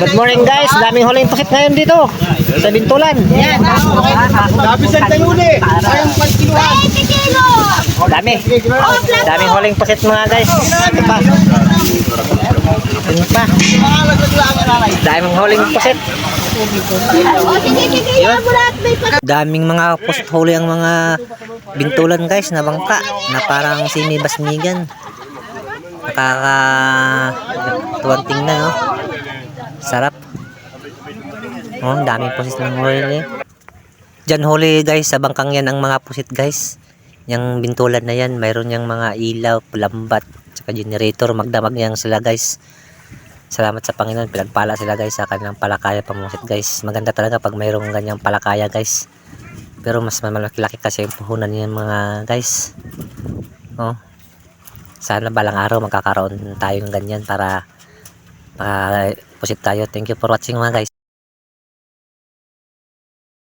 Good morning guys, daming huling pakit ngayon dito sa Bintulan. Yan. Labisan tayo uli. Sayang pantiluhan. Dami. Daming huling pakit mga guys. Ito pa. Ito pa. Daming huling pakit. Daming mga post huli ang mga bintulan guys na bangka na parang sinibasnigan. Nakaka tuwang tingnan no. Sarap. Oh, ang daming pusit ng huli. Diyan huli guys, sa bangkang yan ang mga pusit guys. Yung bintulan na yan, mayroon yung mga ilaw, lambat, tsaka generator, magdamag yan sila guys. Salamat sa Panginoon, pinagpala sila guys sa kanilang palakaya pamusit guys. Maganda talaga pag mayroong ganyang palakaya guys. Pero mas malaki-laki kasi yung puhunan niyan mga guys. Oh. Sana balang araw magkakaroon tayo ng ganyan para makapusit tayo. Thank you for watching mga guys.